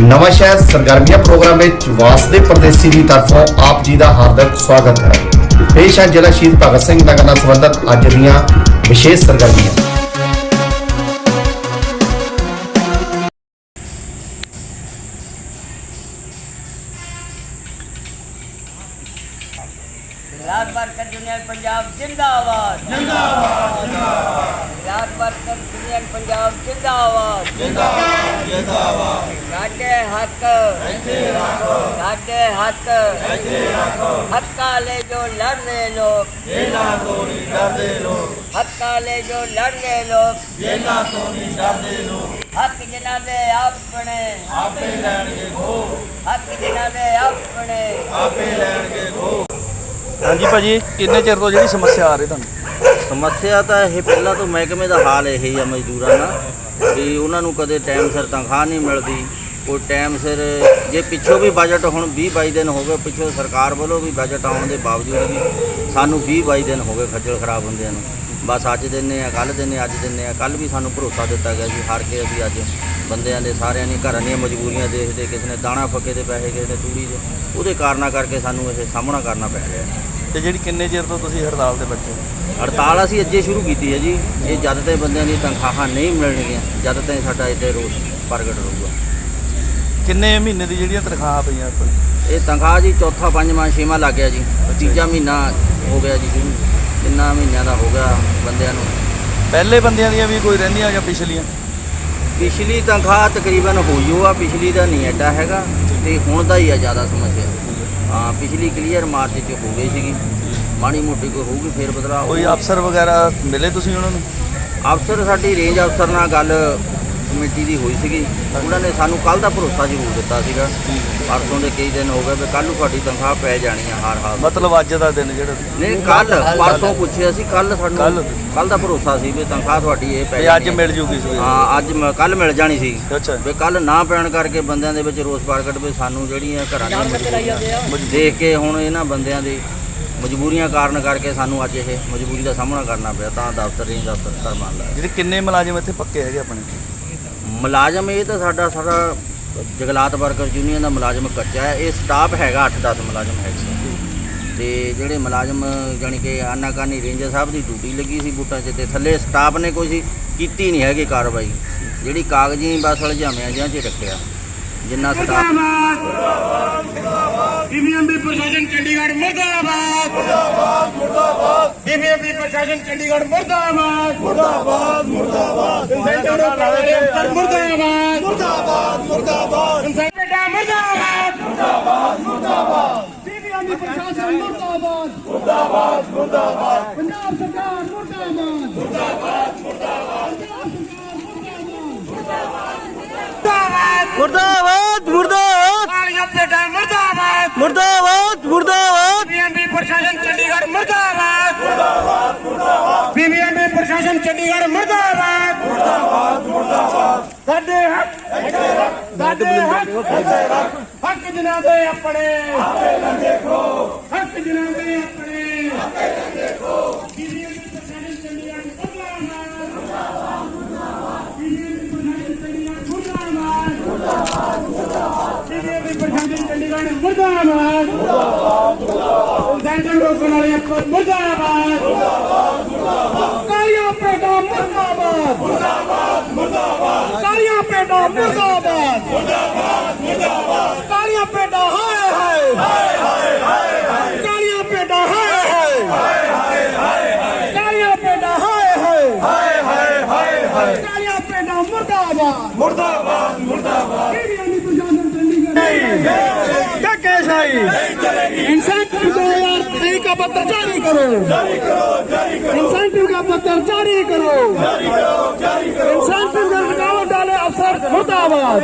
ਨਵਾਂ ਸ਼ਹਿਰ ਸਰਗਰਮੀਆਂ ਪ੍ਰੋਗਰਾਮ ਵਿੱਚ ਵਾਸਦੇ ਪਰਦੇਸੀ ਦੀ ਤਰਫੋਂ ਆਪ ਜੀ ਦਾ ਹਾਰਦਿਕ ਸਵਾਗਤ ਹੈ। ਪੇਸ਼ ਹੈ ਜ਼ਿਲ੍ਹਾ ਸ਼ਹੀਦ ਭਗਤ ਸਿੰਘ ਨਗਰ ਨਾਲ ਸੰਬੰਧਿਤ ਅੱਜ ਦੀਆਂ ਵਿਸ਼ੇਸ਼ ਸਰਗਰਮੀਆਂ। ਰਾਤ ਵਰਕਰ ਯੂਨੀਅਨ ਪੰਜਾਬ ਜਿੰਦਾਬਾਦ ਜਿੰਦਾਬਾਦ ਰਾਤ ਵਰਕਰ ਯੂਨੀਅਨ ਪੰਜਾਬ ਜਿੰਦਾਬਾਦ। ਜਿੰਦਾਬਾਦ ਜਿੰਦਾਬਾਦ। ਸਾਡੇ ਹੱਕ। ਇੱਥੇ ਰੱਖੋ। ਸਾਡੇ ਹੱਕ। ਇੱਥੇ ਰੱਖੋ। ਹੱਕਾਂ ਲਈ ਜੋ ਲੜ ਰਹੇ ਲੋਕ। ਇਹਨਾਂ ਤੋਂ ਨਹੀਂ ਡਰਦੇ ਲੋਕ। ਹੱਕਾਂ ਲਈ ਜੋ ਲੜ ਰਹੇ ਲੋਕ। ਇਹਨਾਂ ਤੋਂ ਨਹੀਂ ਡਰਦੇ ਲੋਕ। ਹੱਕ ਜਿਨ੍ਹਾਂ ਦੇ ਆਪਣੇ। ਆਪੇ ਲੈਣਗੇ ਖੋ ਹੱਕ ਜਿਨ੍ਹਾਂ ਦੇ ਆਪਣੇ। ਹਾਂਜੀ ਭਾਜੀ ਕਿੰਨੇ ਚਿਰ ਤੋਂ ਜਿਹੜੀ ਸਮੱਸਿਆ ਆ ਰਹੀ ਤੁਹਾਨੂੰ? ਸਮੱਸਿਆ ਤਾਂ ਇਹ ਪਹਿਲਾਂ ਤੋਂ ਮਹਿਕਮੇ ਦਾ ਹਾਲ ਇਹ ਹੀ ਆ ਮਜ਼ਦੂਰਾਂ ਦਾ, ਵੀ ਉਹਨਾਂ ਨੂੰ ਕਦੇ ਟਾਈਮ ਸਿਰ ਤਨਖਾਹ ਨਹੀਂ ਮਿਲਦੀ, ਕੋਈ ਟਾਈਮ ਸਿਰ ਜੇ ਪਿੱਛੋਂ ਵੀ ਬਜਟ ਹੁਣ 20 22 ਦਿਨ ਹੋ ਗਏ, ਪਿੱਛੋਂ ਸਰਕਾਰ ਵੱਲੋਂ ਵੀ ਬਜਟ ਆਉਣ ਦੇ ਬਾਵਜੂਦ ਵੀ ਸਾਨੂੰ 20 22 ਦਿਨ ਹੋ ਗਏ ਖੱਜਲ ਖਰਾਬ ਹੁੰਦਿਆਂ ਨੂੰ। ਬਸ ਅੱਜ ਦਿੰਨੇ ਆ ਕੱਲ ਦਿੰਨੇ ਅੱਜ ਦਿੰਨੇ ਆ ਕੱਲ ਵੀ ਸਾਨੂੰ ਭਰੋਸਾ ਦਿੱਤਾ ਗਿਆ ਜੀ, ਹਾਰ ਕੇ ਅਸੀਂ ਅੱਜ ਬੰਦਿਆਂ ਦੇ ਸਾਰਿਆਂ ਨੇ ਘਰਾਂ ਦੀਆਂ ਮਜਬੂਰੀਆਂ ਦੇਖਦੇ, ਕਿਸੇ ਨੇ ਦਾਣਾ ਫੱਕੇ ਦੇ ਪੈਸੇ, ਕਿਸੇ ਨੇ ਤੂੜੀ ਦੇ, ਉਹਦੇ ਕਾਰਨਾਂ ਕਰਕੇ ਸਾਨੂੰ ਇਹ ਸਾਹਮਣਾ ਕਰਨਾ ਪੈ ਰਿਹਾ। ਤੇ ਜਿਹੜੀ ਕਿੰਨੇ ਚਿਰ ਤੋਂ ਤੁਸੀਂ ਹੜਤਾਲ ਤੇ ਬੈਠੇ ਹੋ? ਹੜਤਾਲ ਅਸੀਂ ਅੱਜੇ ਸ਼ੁਰੂ ਕੀਤੀ ਹੈ ਜੀ। ਇਹ ਜਦ ਤੇ ਬੰਦਿਆਂ ਦੀ ਤਨਖਾਹਾਂ ਨਹੀਂ ਮਿਲਣਗੀਆਂ ਜਦ ਤੇ ਸਾਡਾ ਇੱਥੇ ਰੋਸ ਪ੍ਰਗਟ ਰਹੂਗਾ। ਕਿੰਨੇ ਮਹੀਨੇ ਦੀ ਜਿਹੜੀਆਂ ਤਨਖਾਹਾਂ ਪਈਆਂ ਆਪਾਂ? ਇਹ ਤਨਖਾਹ ਜੀ ਚੌਥਾ ਪੰਜਵਾਂ ਛੇਵਾਂ ਲੱਗ ਗਿਆ ਜੀ। ਤੀਜਾ ਮਹੀਨਾ ਹੋ ਗਿਆ ਜੀ ਸ਼ੁਰੂ। ਤਿੰਨਾਂ ਮਹੀਨਿਆਂ ਦਾ ਹੋ ਗਿਆ ਬੰਦਿਆਂ ਨੂੰ। ਪਹਿਲੇ ਬੰਦਿਆਂ ਦੀਆਂ ਵੀ ਕੋਈ ਰਹਿੰਦੀਆਂ ਜਾਂ ਪਿਛਲੀਆਂ? ਪਿਛਲੀ ਤਨਖਾਹ ਤਕਰੀਬਨ ਹੋਈ ਓ ਆ ਪਿਛਲੀ ਦਾ ਨਹੀਂ ਐਡਾ ਹੈਗਾ। ਤੇ ਹੁਣ ਦਾ ਹੀ ਆ ਜ਼ਿਆਦਾ ਸਮੱਸਿਆ। ਹਾਂ ਪਿਛਲੀ ਕਲੀਅਰ ਮਾਰਚ ਚ ਹੋ ਗਈ ਸੀਗੀ ਮਾੜੀ ਮੋਟੀ ਕੋਈ ਹੋਊਗੀ ਫੇਰ ਬਦਲਾਅ ਕੋਈ ਹੋਊਗਾ। ਅਫਸਰ ਵਗੈਰਾ ਮਿਲੇ ਤੁਸੀਂ ਉਹਨਾਂ ਨੂੰ ਅਫਸਰ ਸਾਡੀ ਰੇਂਜ ਅਫਸਰ ਨਾਲ ਗੱਲ ਕਮੇਟੀ ਦੀ ਹੋਈ ਸੀਗੀ। ਉਹਨਾਂ ਨੇ ਸਾਨੂੰ ਕੱਲ ਦਾ ਭਰੋਸਾ ਜ਼ਰੂਰ ਦਿੱਤਾ ਸੀਗਾ। ਪਰਸੋਂ ਦੇ ਕਈ ਦਿਨ ਹੋ ਗਏ ਵੀ ਕੱਲ ਨੂੰ ਤੁਹਾਡੀ ਤਨਖਾਹ ਪੈ ਜਾਣੀ ਆ ਹਰ ਹਾਲ। ਮਤਲਬ ਅੱਜ ਦਾ ਦਿਨ ਜਿਹੜਾ ਨਹੀਂ ਕੱਲ ਪਰਸੋਂ ਪੁੱਛਿਆ ਸੀ ਕੱਲ ਸਾਨੂੰ ਕੱਲ੍ਹ। ਕੱਲ ਦਾ ਭਰੋਸਾ ਸੀ ਵੀ ਤਨਖਾਹ ਤੁਹਾਡੀ ਇਹ ਪੈ ਅੱਜ ਜਾਣੀ ਆ। ਮਿਲ ਜੂਗੀ ਸਵੇਰੇ ਹਾਂ ਅੱਜ ਕੱਲ ਮਿਲ ਜਾਣੀ ਸੀ। ਅੱਛਾ। ਵੀ ਕੱਲ ਨਾ ਪੈਣ ਕਰਕੇ ਬੰਦਿਆਂ ਦੇ ਵਿੱਚ ਰੋਸ ਪ੍ਰਗਟ ਵੀ ਸਾਨੂੰ ਜਿਹੜੀਆਂ ਘਰਾਂ ਦੀਆਂ ਦੇਖ ਕੇ ਹੁਣ ਇਹਨਾਂ ਬੰਦਿਆਂ ਦੀ ਮਜਬੂਰੀਆਂ ਕਾਰਨ ਕਰਕੇ ਸਾਨੂੰ ਅੱਜ ਇਹ ਮਜਬੂਰੀ ਦਾ ਸਾਹਮਣਾ ਕਰਨਾ ਪਿਆ। ਤਾਂ ਦਫ਼ਤਰ ਰੇਂਜ ਦਫ਼ਤਰ ਧਰਮਾਨ ਲਾਇਆ ਜਿਹੜੇ ਕਿੰਨੇ ਮੁਲਾਜ਼ਮ ਇੱਥੇ ਪੱਕੇ ਹੈਗੇ ਆਪਣੇ? ਮੁਲਾਜ਼ਮ ਇਹ ਤਾਂ ਸਾਡਾ ਸਾਡਾ ਜਗਲਾਤ ਵਰਕਰ ਯੂਨੀਅਨ ਦਾ ਮੁਲਾਜ਼ਮ ਕੱਚਾ ਹੈ। ਇਹ ਸਟਾਫ ਹੈਗਾ 8-10 ਮੁਲਾਜ਼ਮ ਹੈਗੇ ਤੇ ਜਿਹੜੇ ਮੁਲਾਜ਼ਮ ਜਾਣੀ ਕਿ ਆਨਾਕਾਨੀ ਰੇਂਜਰ ਸਾਹਿਬ ਦੀ ਡਿਊਟੀ ਲੱਗੀ ਸੀ ਬੂਟਾਂ 'ਚ ਤੇ ਥੱਲੇ ਸਟਾਫ ਨੇ ਕੋਈ ਕੀਤੀ ਨਹੀਂ ਹੈਗੀ ਕਾਰਵਾਈ। ਜਿਹੜੀ ਕਾਗਜ਼ੀ ਬਸ ਹਲਝਾਮਿਆਂ ਜਿਹਾਂ 'ਚ ਰੱਖਿਆ। ਜਿੰਨਾ ਸਟਾਫ ਈਵੀਐਮ ਪ੍ਰਸ਼ਾਸਨ ਚੰਡੀਗੜ੍ਹ ਮੁਰਦਾਬਾਦ। ਮੁਰਦਾਬਾਦ ਮੁਰਦਾਬਾਦ। ਪ੍ਰਸ਼ਾਸਨ ਚੰਡੀਗੜ੍ਹ ਮੁਰਦਾਬਾਦ। ਮੁਰਦਾਬਾਦ। ਮੁਰਦਾਬਾਦ ਮੁਰਦਾਬਾਦ। ਮੁਰਦਾਬਾਦ ਮੁਰਦਾਬਾਦ। ਬੇਟਾ ਮੁਰਦਾਬਾਦ। ਮੁਰਦਾਬਾਦ ਮੁਰਦਾਬਾਦ। ਈਵੀਐਮ ਪ੍ਰਸ਼ਾਸਨ ਮੁਰਦਾਬਾਦ। ਮੁਰਦਾਬਾਦ ਮੁਰਦਾਬਾਦ। ਪੰਜਾਬ ਸਰਕਾਰ ਮੁਰਦਾਬਾਦ। ਮੁਰਦਾਬਾਦ ਮੁਰਦਾਬਾਦ। ਮੁਰਦਾਬਾਦ। ਕਾਲੀਆ ਬੇਟਾ ਮੁਰਦਾਬਾਦ। ਮੁਰਦਾਬਾਦ। ਮੁਰਦਾਬਾਦ ਬੀਐਮਬੀ ਪ੍ਰਸ਼ਾਸਨ ਚੰਡੀਗੜ੍ਹ ਮੁਰਦਾਬਾਦ। ਮੁਰਦਾਬਾਦ ਮੁਰਦਾਬਾਦ। ਬੀਬੀਐਮਬੀ ਪ੍ਰਸ਼ਾਸਨ ਚੰਡੀਗੜ੍ਹ ਮੁਰਦਾਬਾਦ ਮੁਰਦਾਬਾਦ ਮੁਰਦਾਬਾਦ ਸਾਡੇ ਹੱਕ ਸਾਡੇ ਹੱਕ ਹੱਕ ਜਿਨ੍ਹਾਂ ਦੇ ਆਪਣੇ ਆਪੇ ਲੰਗੇ ਖੋ ਹੱਕ ਜਿਨ੍ਹਾਂ ਦੇ ਆਪਣੇ ਆਪੇ ਲੰਗੇ ਖੋ ਬੀਬੀਐਮਬੀ ਪ੍ਰਸ਼ਾਸਨ ਚੰਡੀਗੜ੍ਹ ਮੁਰਦਾਬਾਦ ਮੁਰਦਾਬਾਦ ਬੀਬੀਐਮਬੀ ਪ੍ਰਸ਼ਾਸਨ ਚੰਡੀਗੜ੍ਹ ਮੁਰਦਾਬਾਦ ਮੁਰਦਾਬਾਦ ਬੀਬੀਐਮਬੀ ਪ੍ਰਸ਼ਾਸਨ ਚੰਡੀਗੜ੍ਹ ਮੁਰਦਾਬਾਦ ਸੈਂਟਰ ਰੋਕਣ ਵਾਲੇ ਅਫਸਰ ਮੁਰਦਾਬਾਦ ਮੁਰਦਾਬਾਦ ਮੁਰਦਾਬਾਦ ਕਾਲੀਆਂ ਪੇਟਾ ਮੁਰਦਾਬਾਦ ਮੁਰਦਾਬਾਦ ਮੁਰਦਾਬਾਦ ਕਾਲੀਆਂ ਪੇਟਾ ਮੁਰਦਾਬਾਦ गालियाँ पे डहाय है गालियाँ पे डहाय है गालियाँ पे डहाय है गालियाँ पे डा मुर्दाबाद मुर्दाबाद। मुर्दाबाद क्या कैश आई इंसेंटिव दो हज़ार तेईस का पत्र जारी करो। इंसेंटिव का पत्र जारी करो। इंसेंटिव का डालो डाले अफसर मुर्दाबाद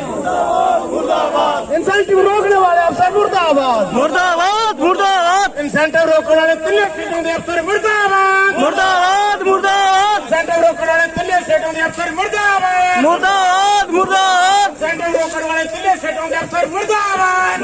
मुर्दाबाद। फैसिलिटी रोकने वाले अफसर मुर्दाबाद मुर्दाबाद मुर्दाबाद इंसेंटिव रोकने वाले तिल्ले सीटों के अफसर मुर्दाबाद मुर्दाबाद मुर्दाबाद इंसेंटिव रोकने वाले तिल्ले सीटों के अफसर मुर्दाबाद मुर्दाबाद मुर्दाबाद इंसेंटिव रोकने वाले तिल्ले सीटों के अफसर मुर्दाबाद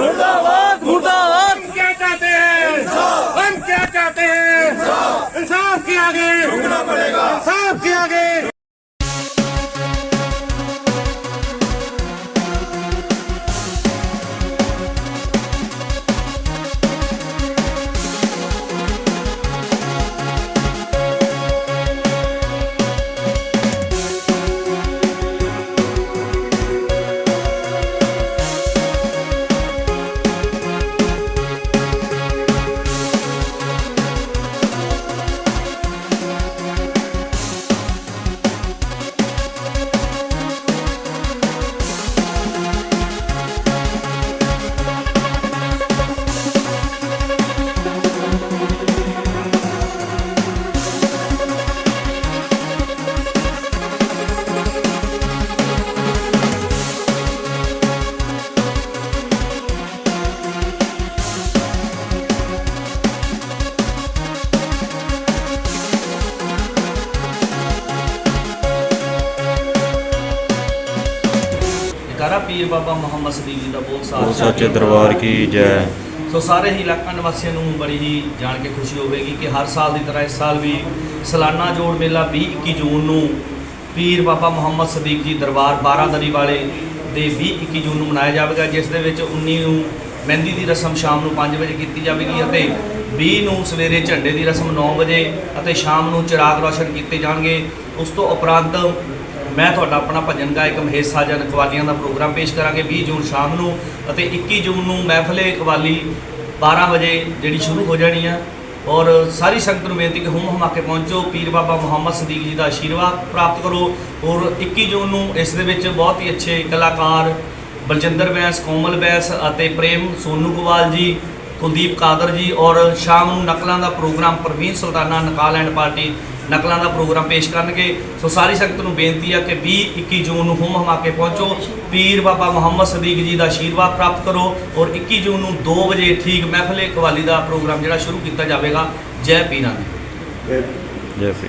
ਮੁਹੰਮਦ ਸਦੀਕ ਜੀ ਦਾ ਬਹੁਤ ਉਹ ਸਾਥ ਸੱਚੇ ਦਰਬਾਰ ਕੀ ਜੈ। ਸੋ ਸਾਰੇ ਹੀ ਇਲਾਕਾ ਨਿਵਾਸੀਆਂ ਨੂੰ ਬੜੀ ਹੀ ਜਾਣ ਕੇ ਖੁਸ਼ੀ ਹੋਵੇਗੀ ਕਿ ਹਰ ਸਾਲ ਦੀ ਤਰ੍ਹਾਂ ਇਸ ਸਾਲ ਵੀ ਸਾਲਾਨਾ ਜੋੜ ਮੇਲਾ 20-21 ਜੂਨ ਨੂੰ ਪੀਰ ਬਾਬਾ ਮੁਹੰਮਦ ਸਦੀਕ ਜੀ ਦਰਬਾਰ ਬਾਰਾਦਰੀ ਵਾਲੇ ਦੇ 20-21 ਜੂਨ ਨੂੰ ਮਨਾਇਆ ਜਾਵੇਗਾ ਜਿਸ ਦੇ ਵਿੱਚ 19 ਨੂੰ ਮਹਿੰਦੀ ਦੀ ਰਸਮ ਸ਼ਾਮ ਨੂੰ 5 ਵਜੇ ਕੀਤੀ ਜਾਵੇਗੀ ਅਤੇ 20 ਨੂੰ ਸਵੇਰੇ ਝੰਡੇ ਦੀ ਰਸਮ 9 ਵਜੇ ਅਤੇ ਸ਼ਾਮ ਨੂੰ ਚਿਰਾਗ ਰੋਸ਼ਨ ਕੀਤੇ ਜਾਣਗੇ। ਉਸ ਤੋਂ ਉਪਰੰਤ ਮੈਂ ਤੁਹਾਡਾ ਆਪਣਾ ਭਜਨ ਗਾਇਕ ਮਹੇਸ਼ ਸਾਜਨ ਕਵਾਲੀਆਂ ਦਾ ਪ੍ਰੋਗਰਾਮ ਪੇਸ਼ ਕਰਾਂਗੇ 20 ਜੂਨ ਸ਼ਾਮ ਨੂੰ ਅਤੇ 21 ਜੂਨ ਨੂੰ ਮਹਿਫਲੇ ਕਵਾਲੀ 12 ਵਜੇ ਜਿਹੜੀ ਸ਼ੁਰੂ ਹੋ ਜਾਣੀ ਆ। ਔਰ ਸਾਰੀ ਸੰਗਤ ਨੂੰ ਬੇਨਤੀ ਕਿ ਹੁਮ ਹਮਾ ਕੇ ਪਹੁੰਚੋ, ਪੀਰ ਬਾਬਾ ਮੁਹੰਮਦ ਸਦੀਕ ਜੀ ਦਾ ਆਸ਼ੀਰਵਾਦ ਪ੍ਰਾਪਤ ਕਰੋ ਔਰ 21 ਜੂਨ ਨੂੰ ਇਸ ਦੇ ਵਿੱਚ ਬਹੁਤ ਹੀ ਅੱਛੇ ਕਲਾਕਾਰ ਬਲਜਿੰਦਰ ਬੈਂਸ, ਕੋਮਲ ਬੈਂਸ ਅਤੇ ਪ੍ਰੇਮ ਸੋਨੂ ਗੋਵਾਲ ਜੀ, ਕੁਲਦੀਪ ਕਾਦਰ ਜੀ ਔਰ ਸ਼ਾਮ ਨੂੰ ਨਕਲਾਂ ਦਾ ਪ੍ਰੋਗਰਾਮ ਪ੍ਰਵੀਨ ਸੁਲਤਾਨਾ ਨਕਾਲ ਐਂਡ ਪਾਰਟੀ ਨਕਲਾਂ ਦਾ ਪ੍ਰੋਗਰਾਮ ਪੇਸ਼ ਕਰਨਗੇ। ਸੋ ਸਾਰੀ ਸੰਗਤ ਨੂੰ ਬੇਨਤੀ ਆ ਕਿ 20 21 ਜੂਨ ਨੂੰ ਹੁਮ ਹਮਾ ਕੇ ਪਹੁੰਚੋ। ਪੀਰ ਬਾਬਾ ਮੁਹੰਮਦ ਸਦੀਕ ਜੀ ਦਾ ਆਸ਼ੀਰਵਾਦ ਪ੍ਰਾਪਤ ਕਰੋ ਔਰ 21 ਜੂਨ ਨੂੰ 2 ਵਜੇ ਠੀਕ ਮਹਿਫਲੇ ਕਵਾਲੀ ਦਾ ਪ੍ਰੋਗਰਾਮ ਜਿਹੜਾ ਸ਼ੁਰੂ ਕੀਤਾ ਜਾਵੇਗਾ। ਜੈ ਪੀਰਾਂ ਦੀ ਜੈ ਫੀ